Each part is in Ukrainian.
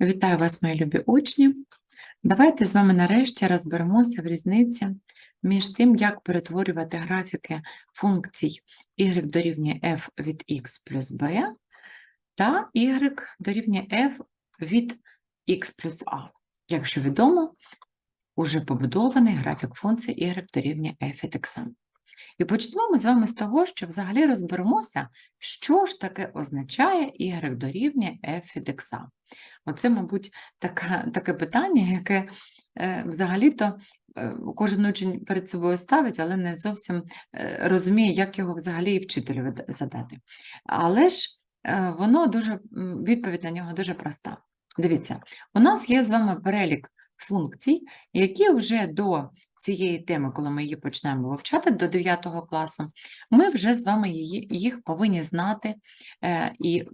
Вітаю вас, мої любі учні. Давайте з вами нарешті розберемося в різниці між тим, як перетворювати графіки функцій y дорівнює f від x плюс b та y дорівнює f від x плюс a. Якщо відомо, уже побудований графік функції y дорівнює f від x. І почнемо ми з вами з того, що взагалі розберемося, що ж таке означає y дорівнює f від x. Оце, мабуть, таке, таке питання, яке е, взагалі-то е, кожен учень перед собою ставить, але не зовсім е, розуміє, як його взагалі і вчителю задати. Але ж е, воно дуже, відповідь на нього дуже проста. Дивіться, у нас є з вами перелік функцій, які вже до цієї теми, коли ми її почнемо вивчати до 9 класу, ми вже з вами її, їх повинні знати е, і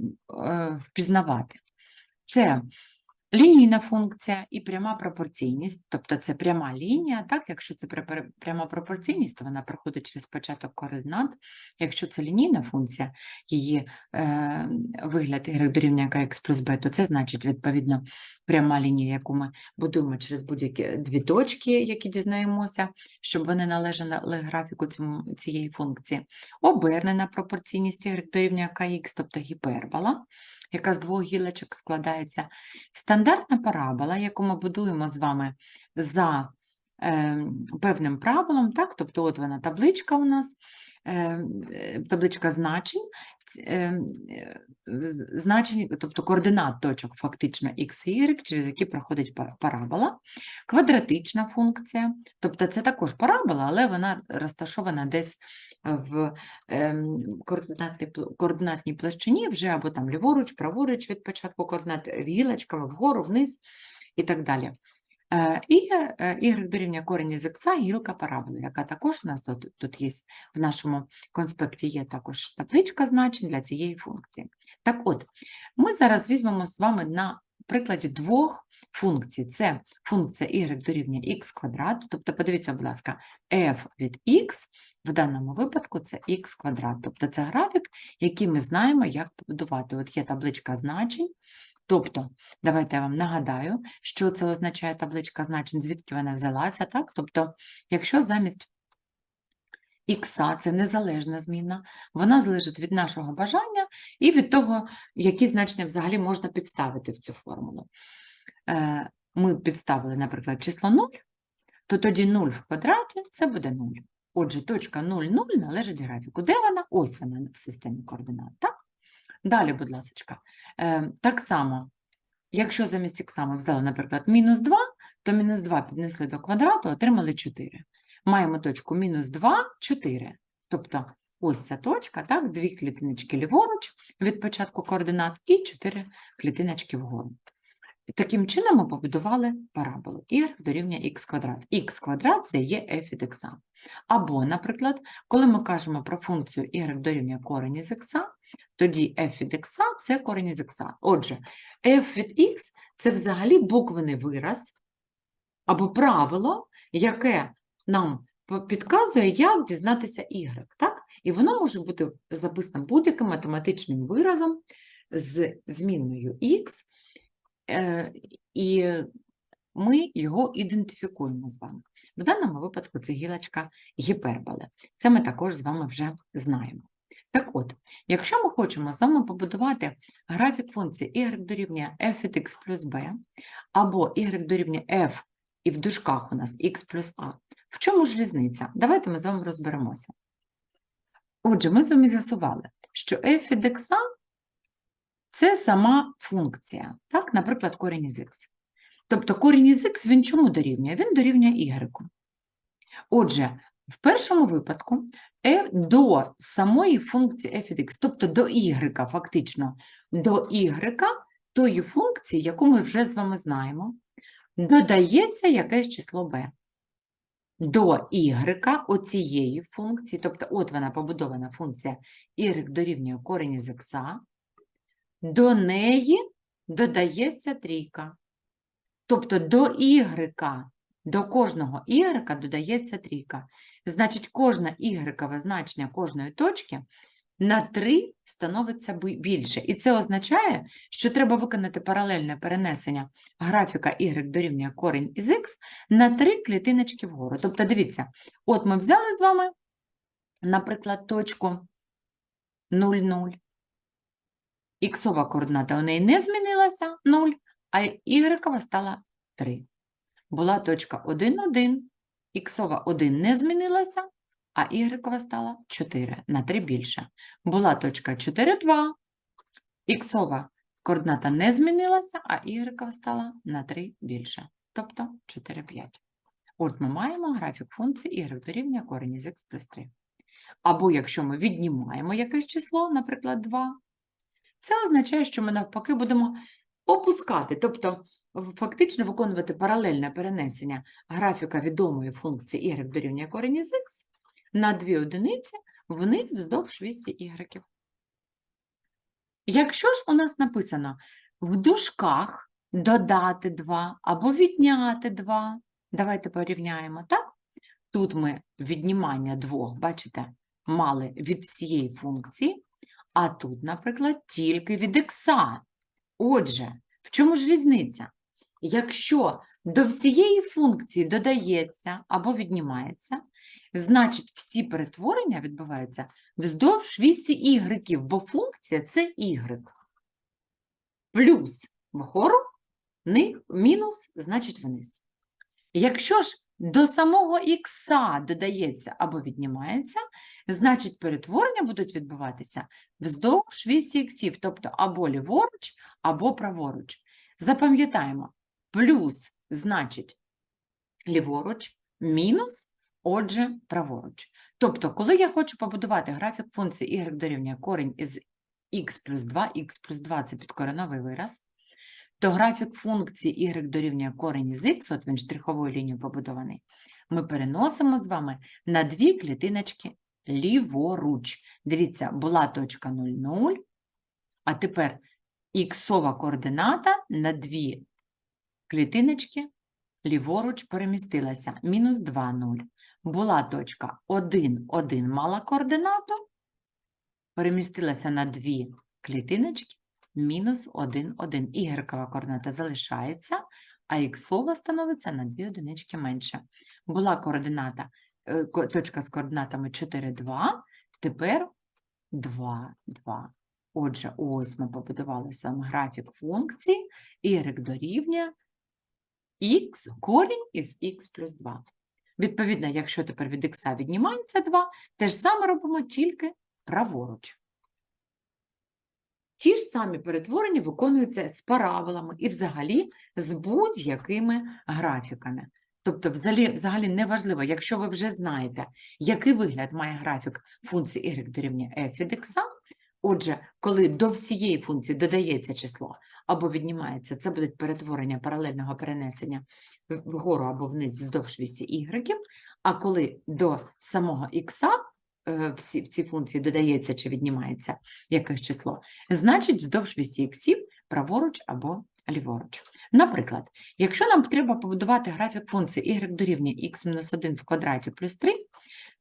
е, впізнавати. Це лінійна функція і пряма пропорційність, тобто це пряма лінія, так, якщо це пря- пря- пряма пропорційність, то вона проходить через початок координат. Якщо це лінійна функція, її е, вигляд y дорівнює x плюс b, то це значить, відповідно, пряма лінія, яку ми будуємо через будь-які дві точки, які дізнаємося, щоб вони належали графіку цьому, цієї функції. Обернена пропорційність y дорівнює kx, тобто гіпербола яка з двох гілочок складається. Стандартна парабола, яку ми будуємо з вами за певним правилом, так? тобто от вона табличка у нас, е, е, табличка значень, е, е, значень, тобто координат точок фактично x і y, через які проходить парабола. Квадратична функція, тобто це також парабола, але вона розташована десь в ем, координатній площині, вже або там ліворуч, праворуч від початку координат, гілочками вгору, вниз і так далі. Е, І е, y дорівнює корінь із х, гілка параболи, яка також у нас тут, тут є в нашому конспекті, є також табличка значень для цієї функції. Так от, ми зараз візьмемо з вами на прикладі двох функцій. Це функція y дорівнює х квадрат, тобто подивіться, будь ласка, f від x в даному випадку це х квадрат, тобто це графік, який ми знаємо, як побудувати. От є табличка значень, тобто, давайте я вам нагадаю, що це означає табличка значень, звідки вона взялася, так? Тобто, якщо замість х це незалежна зміна, вона залежить від нашого бажання і від того, які значення взагалі можна підставити в цю формулу. Е, Ми підставили, наприклад, число 0, то тоді 0 в квадраті це буде 0. Отже, точка 0, 0 належить графіку. Де вона? Ось вона в системі координат. Так? Далі, будь ласка, так само, якщо замість ми взяли, наприклад, мінус 2, то мінус 2 піднесли до квадрату, отримали 4. Маємо точку мінус 2, 4. Тобто ось ця точка, так, дві клітиночки ліворуч від початку координат і 4 клітиночки вгору. Таким чином ми побудували параболу y дорівнює х квадрат. х квадрат – це є f від x. Або, наприклад, коли ми кажемо про функцію y дорівнює корень із x, тоді f від x – це корень із x. Отже, f від x – це взагалі буквений вираз або правило, яке нам підказує, як дізнатися y. Так? І воно може бути записано будь-яким математичним виразом з змінною x, і ми його ідентифікуємо з вами. В даному випадку це гілочка гіперболи. Це ми також з вами вже знаємо. Так от, якщо ми хочемо з вами побудувати графік функції y дорівнює f від x плюс b, або y дорівнює f і в дужках у нас x плюс a, в чому ж різниця? Давайте ми з вами розберемося. Отже, ми з вами з'ясували, що f від x це сама функція, так, наприклад, корінь із х. Тобто корінь із х він чому дорівнює? Він дорівнює y. Отже, в першому випадку е, до самої функції f від x, тобто до y фактично, до y тої функції, яку ми вже з вами знаємо, додається якесь число b. До y оцієї функції, тобто от вона побудована функція y дорівнює корінь із х, до неї додається трійка. Тобто до y, до кожного y додається трійка. Значить, кожне y значення кожної точки на 3 становиться більше. І це означає, що треба виконати паралельне перенесення графіка y дорівнює корінь із x на 3 клітиночки вгору. Тобто, дивіться, от ми взяли з вами, наприклад, точку 0, 0. Іксова координата у неї не змінилася 0, а y стала 3. Була точка 1, 1, іксова 1 не змінилася, а y стала 4, на 3 більше. Була точка 4, 2, іксова координата не змінилася, а y стала на 3 більше, тобто 4, 5. От ми маємо графік функції y дорівнює корінь із x плюс 3. Або якщо ми віднімаємо якесь число, наприклад, 2, це означає, що ми навпаки будемо опускати, тобто фактично виконувати паралельне перенесення графіка відомої функції y дорівнює корінь із x на дві одиниці вниз вздовж вісі y. Якщо ж у нас написано в дужках додати 2 або відняти 2, давайте порівняємо, так? Тут ми віднімання двох, бачите, мали від всієї функції, а тут, наприклад, тільки від ікса. Отже, в чому ж різниця? Якщо до всієї функції додається або віднімається, значить всі перетворення відбуваються вздовж вісі ігреків, бо функція це y. Плюс вгору, мінус, значить вниз. Якщо ж до самого ікса додається або віднімається, значить перетворення будуть відбуватися вздовж вісі іксів, тобто або ліворуч, або праворуч. Запам'ятаємо, плюс значить ліворуч, мінус, отже, праворуч. Тобто, коли я хочу побудувати графік функції y дорівнює корінь із x плюс 2, x плюс 2 – це підкореновий вираз, то графік функції y дорівнює корінь із x, от він штриховою лінією побудований, ми переносимо з вами на дві клітиночки ліворуч. Дивіться, була точка 0, 0, а тепер іксова координата на дві клітиночки ліворуч перемістилася. Мінус 2, 0. Була точка 1, 1 мала координату, перемістилася на дві клітиночки, мінус 1, 1. Ігрекова координата залишається, а іксова становиться на дві одинички менше. Була координата, е, точка з координатами 4, 2, тепер 2, 2. Отже, ось ми побудували саме графік функції, y дорівнює х корінь із х плюс 2. Відповідно, якщо тепер від х віднімається 2, те ж саме робимо тільки праворуч. Ті ж самі перетворення виконуються з параболами і взагалі з будь-якими графіками. Тобто, взагалі, взагалі неважливо, якщо ви вже знаєте, який вигляд має графік функції y дорівнює f від x, отже, коли до всієї функції додається число або віднімається, це будуть перетворення паралельного перенесення вгору або вниз вздовж вісі y, а коли до самого х в цій функції додається чи віднімається якесь число, значить вздовж вісі іксів праворуч або ліворуч. Наприклад, якщо нам треба побудувати графік функції y дорівнює x-1 в квадраті плюс 3,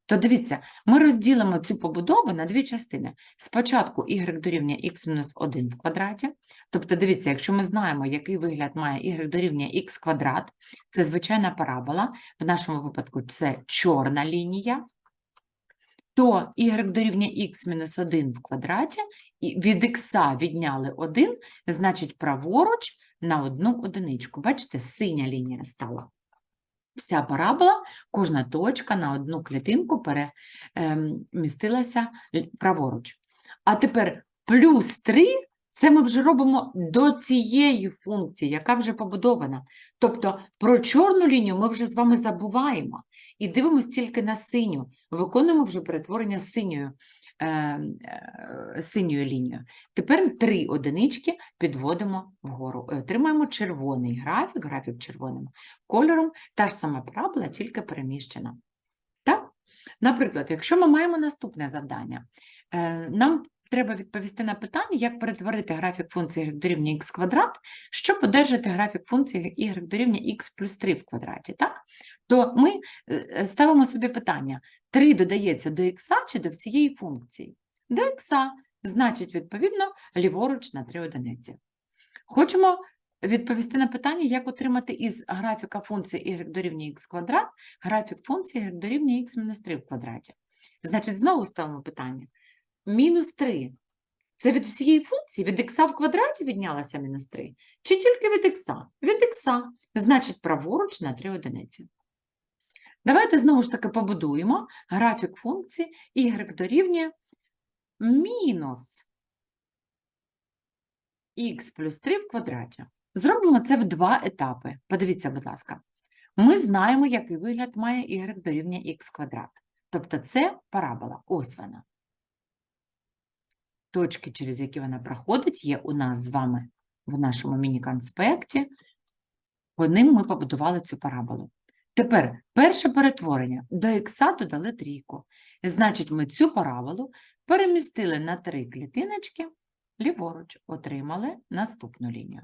то дивіться, ми розділимо цю побудову на дві частини. Спочатку y дорівнює x-1 в квадраті, тобто дивіться, якщо ми знаємо, який вигляд має y дорівнює x квадрат, це звичайна парабола, в нашому випадку це чорна лінія, то y дорівнює x-1 в квадраті, і від x відняли 1, значить праворуч на одну одиничку. Бачите, синя лінія стала. Вся парабола, кожна точка на одну клітинку перемістилася праворуч. А тепер плюс 3 це ми вже робимо до цієї функції, яка вже побудована. Тобто про чорну лінію ми вже з вами забуваємо і дивимося тільки на синю. Виконуємо вже перетворення з синьою, е, е, синьою лінією. Тепер три одинички підводимо вгору. Е, Отримаємо червоний графік, графік червоним кольором, та ж сама парабола, тільки переміщена. Так? Наприклад, якщо ми маємо наступне завдання, е, нам треба відповісти на питання, як перетворити графік функції y дорівнює x квадрат, щоб одержати графік функції y дорівнює x плюс 3 в квадраті. Так? То ми е, е, ставимо собі питання, 3 додається до x чи до всієї функції? до х, значить, відповідно, ліворуч на 3 одиниці. Хочемо відповісти на питання, як отримати із графіка функції y дорівнює х квадрат графік функції y дорівнює х мінус 3 в квадраті. Значить, знову ставимо питання. Мінус 3 – це від всієї функції, від х в квадраті віднялася мінус 3? Чи тільки від х? Від х, значить, праворуч на 3 одиниці. Давайте знову ж таки побудуємо графік функції y дорівнює мінус х плюс 3 в квадраті. Зробимо це в два етапи. Подивіться, будь ласка. Ми знаємо, який вигляд має y дорівнює х квадрат. Тобто це парабола. Ось вона. Точки, через які вона проходить, є у нас з вами в нашому міні-конспекті. По ним ми побудували цю параболу. Тепер перше перетворення. До х додали трійку. Значить, ми цю параболу перемістили на три клітиночки, ліворуч, отримали наступну лінію.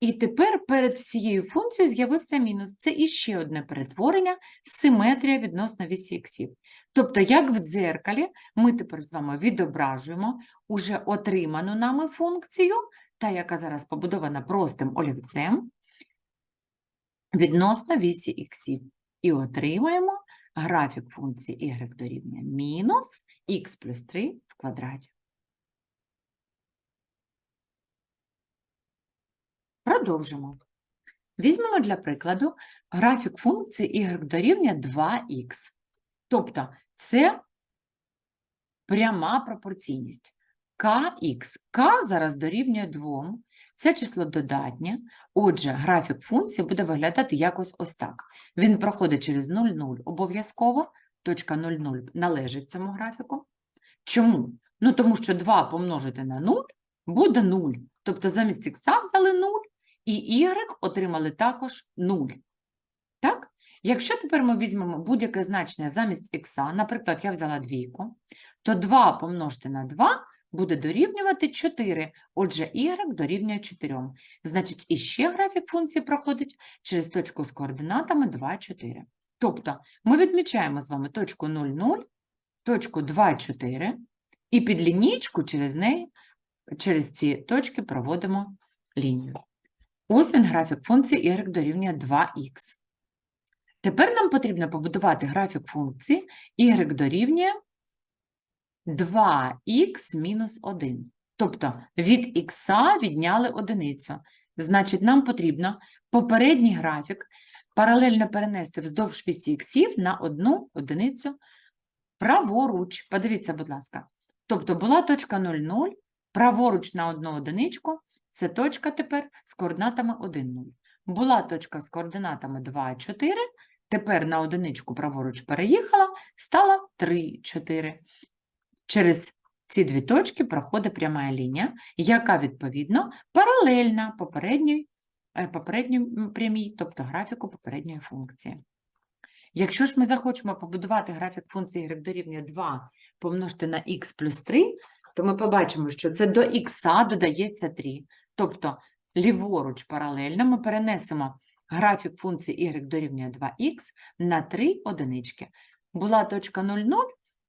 І тепер перед всією функцією з'явився мінус. Це іще одне перетворення, симетрія відносно вісі іксів. Тобто, як в дзеркалі, ми тепер з вами відображуємо уже отриману нами функцію, та яка зараз побудована простим олівцем, відносно вісі іксів. І отримаємо графік функції y дорівнює мінус х плюс 3 в квадраті. Продовжимо. Візьмемо для прикладу графік функції y дорівнює 2х. Тобто це пряма пропорційність. kx. k зараз дорівнює 2. Це число додатнє. Отже, графік функції буде виглядати якось ось так. Він проходить через 0,0 обов'язково. Точка 0,0 належить цьому графіку. Чому? Ну, тому що 2 помножити на 0 буде 0. Тобто замість х взяли 0, і y отримали також 0. Так? Якщо тепер ми візьмемо будь-яке значення замість х, наприклад, я взяла двійку, то 2 помножити на 2 буде дорівнювати 4. Отже, y дорівнює 4. Значить, іще графік функції проходить через точку з координатами 2, 4. Тобто, ми відмічаємо з вами точку 0, 0, точку 2, 4, і під лінійку через неї, через ці точки проводимо лінію. Ось він графік функції y дорівнює 2х. Тепер нам потрібно побудувати графік функції y дорівнює 2х мінус 1. Тобто від х відняли одиницю. Значить, нам потрібно попередній графік паралельно перенести вздовж вісі іксів на одну одиницю праворуч. Подивіться, будь ласка. Тобто була точка 0,0, праворуч на одну одиничку, це точка тепер з координатами 1, 0. Була точка з координатами 2, 4, тепер на одиничку праворуч переїхала, стала 3, 4. Через ці дві точки проходить пряма лінія, яка, відповідно, паралельна попередній, е, попередній прямій, тобто графіку попередньої функції. Якщо ж ми захочемо побудувати графік функції y дорівнює 2 помножити на х плюс 3, то ми побачимо, що це до х додається 3. Тобто ліворуч паралельно ми перенесемо графік функції y дорівнює 2х на 3 одинички. Була точка 0,0,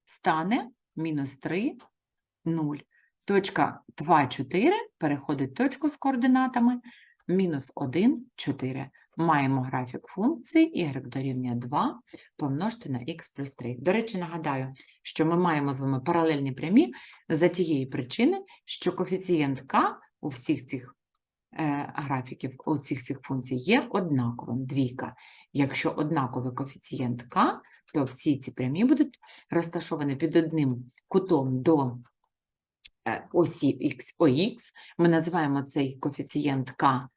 стане мінус 3, 0. Точка 2, 4 переходить точку з координатами мінус 1, 4. Маємо графік функції y дорівнює 2 помножити на х плюс 3. До речі, нагадаю, що ми маємо з вами паралельні прямі за тієї причини, що коефіцієнт k у всіх цих е, графіків, у всіх цих функцій є однаковим, двійка. Якщо однаковий коефіцієнт k, то всі ці прямі будуть розташовані під одним кутом до е, осі x, OX. Ми називаємо цей коефіцієнт k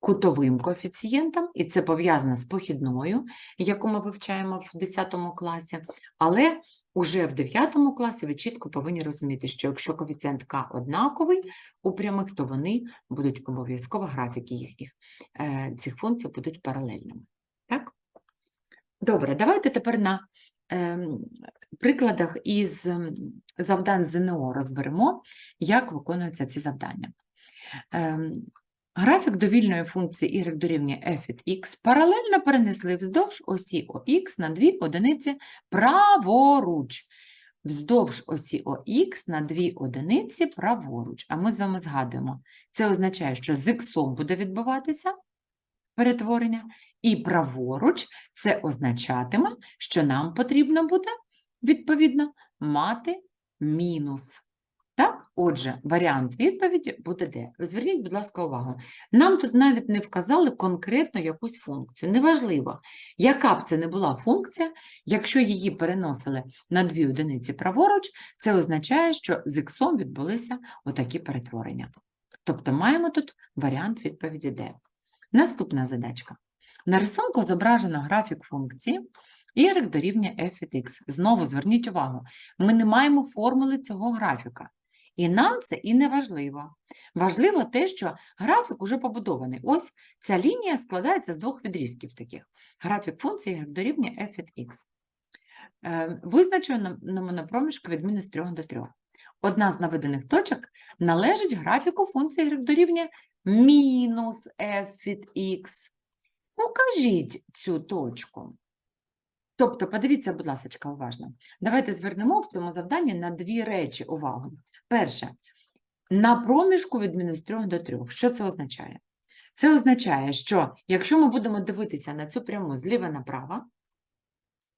кутовим коефіцієнтом, і це пов'язано з похідною, яку ми вивчаємо в 10 класі, але уже в 9 класі ви чітко повинні розуміти, що якщо коефіцієнт k однаковий у прямих, то вони будуть обов'язково графіки їхніх е, цих функцій будуть паралельними. Так? Добре, давайте тепер на ем, прикладах із ем, завдань ЗНО розберемо, як виконуються ці завдання. Ем, Графік довільної функції y дорівнює f від x паралельно перенесли вздовж осі ОХ на дві одиниці праворуч. вздовж осі ОХ на дві одиниці праворуч. А ми з вами згадуємо, це означає, що з х буде відбуватися перетворення, і праворуч це означатиме, що нам потрібно буде, відповідно, мати мінус. Так, отже, варіант відповіді буде де. Зверніть, будь ласка, увагу. Нам тут навіть не вказали конкретно якусь функцію. Неважливо, яка б це не була функція, якщо її переносили на дві одиниці праворуч, це означає, що з іксом відбулися отакі перетворення. Тобто маємо тут варіант відповіді D. Наступна задачка. На рисунку зображено графік функції y дорівнює f від x. Знову зверніть увагу, ми не маємо формули цього графіка. І нам це і не важливо. Важливо те, що графік уже побудований. Ось ця лінія складається з двох відрізків таких. Графік функції y дорівнює f від x. Е, Визначено на проміжку від мінус 3 до 3. Одна з наведених точок належить графіку функції y дорівнює мінус f від x. Покажіть цю точку. Тобто, подивіться, будь ласка, уважно. Давайте звернемо в цьому завданні на дві речі увагу. Перше, на проміжку від мінус 3 до 3. Що це означає? Це означає, що якщо ми будемо дивитися на цю пряму зліва направо,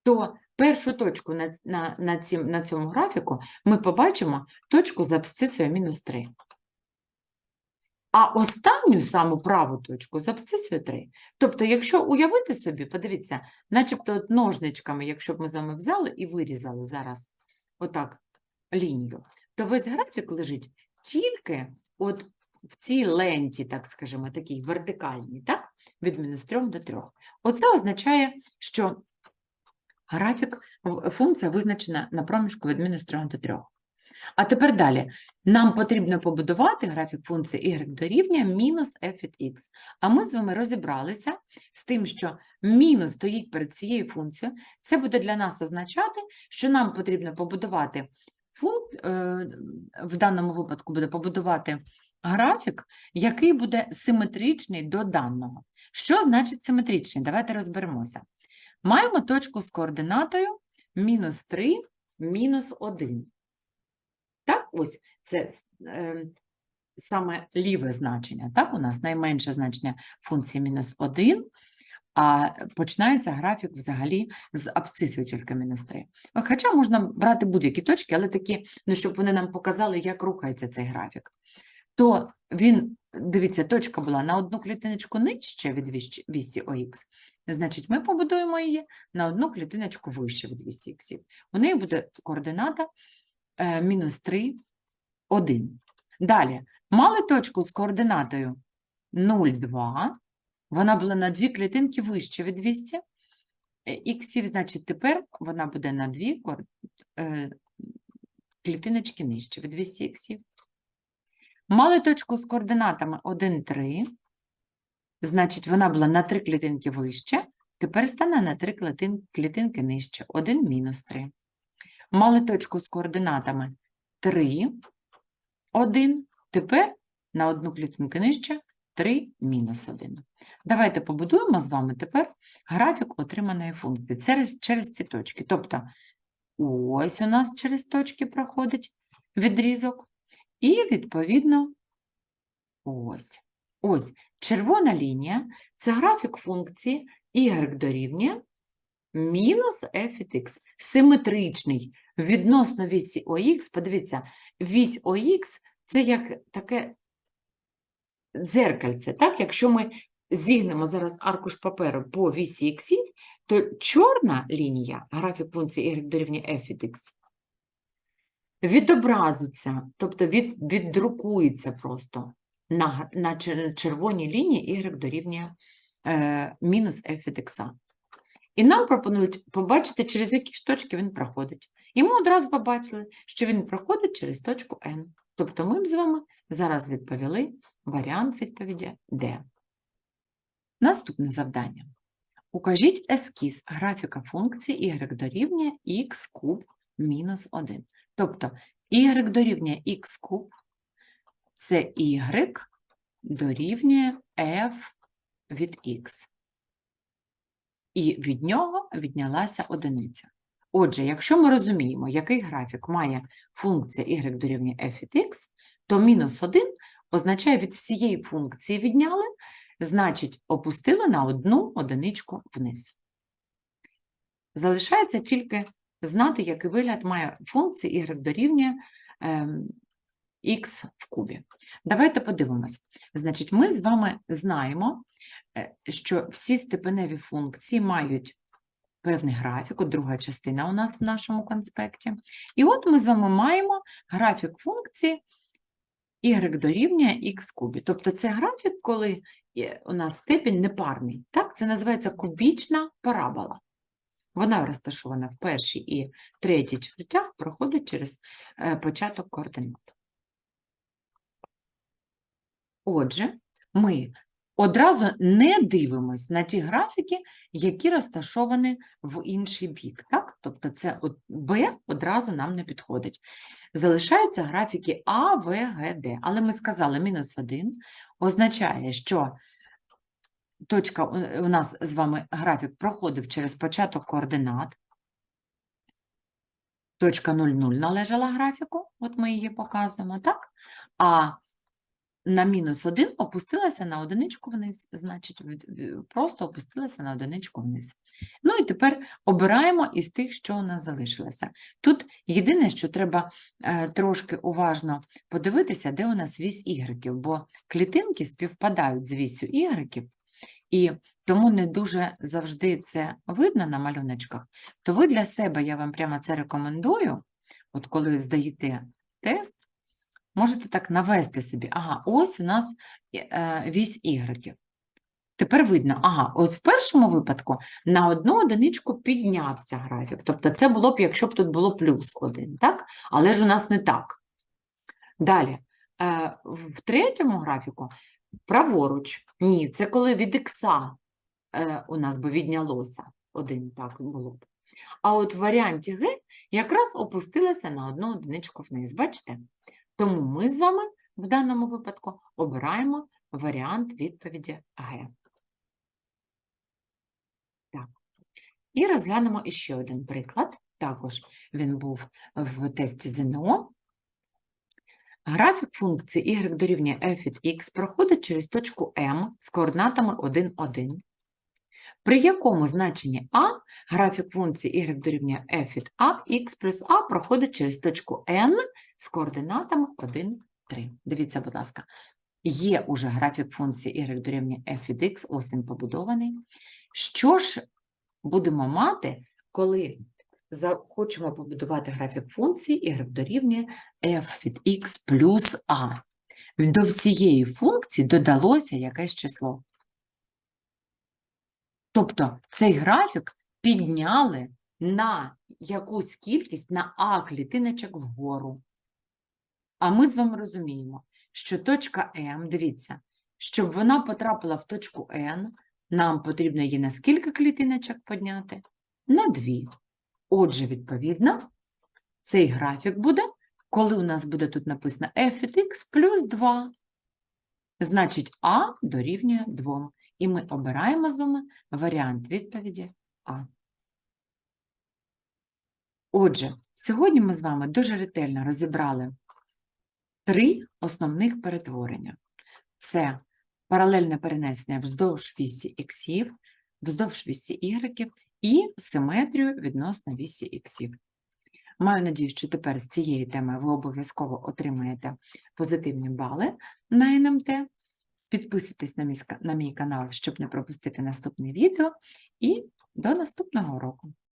то першу точку на, на, на, цім, на цьому графіку ми побачимо точку з абсцисою мінус 3. А останню саму праву точку з абсцисою 3. Тобто, якщо уявити собі, подивіться, начебто ножничками, якщо б ми з вами взяли і вирізали зараз отак лінію, то весь графік лежить тільки от в цій ленті, так скажімо, такій вертикальній, так? від мінус 3 до 3. Оце означає, що графік, функція визначена на проміжку від мінус 3 до 3. А тепер далі. Нам потрібно побудувати графік функції y дорівнює мінус f від x. А ми з вами розібралися з тим, що мінус стоїть перед цією функцією. Це буде для нас означати, що нам потрібно побудувати функ... е, в даному випадку буде побудувати графік, який буде симетричний до даного. Що значить симетричний? Давайте розберемося. Маємо точку з координатою мінус 3, мінус 1. Так, ось це е, саме ліве значення. Так, у нас найменше значення функції мінус 1, а починається графік взагалі з абсцисою тільки мінус 3. Хоча можна брати будь-які точки, але такі, ну, щоб вони нам показали, як рухається цей графік. То він, дивіться, точка була на одну клітиночку нижче від вісі ОХ, значить, ми побудуємо її на одну клітиночку вище від вісі х. У неї буде координата мінус 3, 1. Далі, мали точку з координатою 0, 2. Вона була на дві клітинки вище від 200 іксів, значить, тепер вона буде на дві е, клітиночки нижче від 200 іксів. Мали точку з координатами 1, 3. Значить, вона була на три клітинки вище, тепер стане на три клітинки нижче. 1 мінус 3 мали точку з координатами 3, 1, тепер на одну клітинку нижче 3 мінус 1. Давайте побудуємо з вами тепер графік отриманої функції через, через ці точки. Тобто, ось у нас через точки проходить відрізок, і, відповідно, ось. Ось червона лінія – це графік функції y дорівнює мінус f від x, симетричний відносно вісі ОХ. Подивіться, вісь ОХ – це як таке дзеркальце. Так? Якщо ми зігнемо зараз аркуш паперу по вісі іксів, то чорна лінія, графік функції y дорівнює f від x, відобразиться, тобто від, віддрукується просто на, на червоній лінії y дорівнює е, мінус f від x. І нам пропонують побачити, через які ж точки він проходить. І ми одразу побачили, що він проходить через точку N. Тобто ми б з вами зараз відповіли варіант відповіді D. Наступне завдання. Укажіть ескіз графіка функції y дорівнює x куб мінус 1. Тобто y дорівнює x куб – це y дорівнює f від x і від нього віднялася одиниця. Отже, якщо ми розуміємо, який графік має функція y дорівнює f від x, то мінус 1 означає від всієї функції відняли, значить опустили на одну одиничку вниз. Залишається тільки знати, який вигляд має функція y дорівнює ем, x в кубі. Давайте подивимось. Значить, ми з вами знаємо, що всі степеневі функції мають певний графік, от друга частина у нас в нашому конспекті. І от ми з вами маємо графік функції y дорівнює x кубі. Тобто це графік, коли у нас степінь непарний. Так? Це називається кубічна парабола. Вона розташована в першій і третій чвертях, проходить через е, початок координат. Отже, ми одразу не дивимось на ті графіки, які розташовані в інший бік. Так? Тобто це B одразу нам не підходить. Залишаються графіки А, В, Г, Д. Але ми сказали, мінус 1 означає, що точка у нас з вами графік проходив через початок координат. Точка 0,0 належала графіку, от ми її показуємо, так? А на мінус 1 опустилася на одиничку вниз, значить, просто опустилася на одиничку вниз. Ну і тепер обираємо із тих, що у нас залишилося. Тут єдине, що треба е, трошки уважно подивитися, де у нас вісь ігреків, бо клітинки співпадають з вісю ігреків, і тому не дуже завжди це видно на малюночках, то ви для себе, я вам прямо це рекомендую, от коли здаєте тест, можете так навести собі, ага, ось у нас е, вісь ігреків. Тепер видно, ага, ось в першому випадку на одну одиничку піднявся графік. Тобто це було б, якщо б тут було плюс один, так? Але ж у нас не так. Далі, е, в третьому графіку праворуч. Ні, це коли від ікса е, у нас би віднялося один, так було б. А от в варіанті Г якраз опустилося на одну одиничку вниз, бачите? Тому ми з вами в даному випадку обираємо варіант відповіді Г. Так. І розглянемо іще один приклад. Також він був в тесті ЗНО. Графік функції y дорівнює f від x проходить через точку M з координатами 1, 1, при якому значенні А графік функції y дорівнює f від a, x плюс a проходить через точку N з координатами 1, 3. Дивіться, будь ласка, є уже графік функції y дорівнює f від x, ось він побудований. Що ж будемо мати, коли захочемо побудувати графік функції y дорівнює f від x плюс a. До всієї функції додалося якесь число. Тобто цей графік підняли на якусь кількість на а клітиночок вгору. А ми з вами розуміємо, що точка М, дивіться, щоб вона потрапила в точку N, нам потрібно її на скільки клітиночок підняти? На дві. Отже, відповідно, цей графік буде, коли у нас буде тут написано f від x плюс 2. Значить, А дорівнює 2. І ми обираємо з вами варіант відповіді А. Отже, сьогодні ми з вами дуже ретельно розібрали три основних перетворення. Це паралельне перенесення вздовж вісі іксів, вздовж вісі ігреків і симетрію відносно вісі іксів. Маю надію, що тепер з цієї теми ви обов'язково отримаєте позитивні бали на НМТ. Підписуйтесь на мій, на мій канал, щоб не пропустити наступне відео. І до наступного року!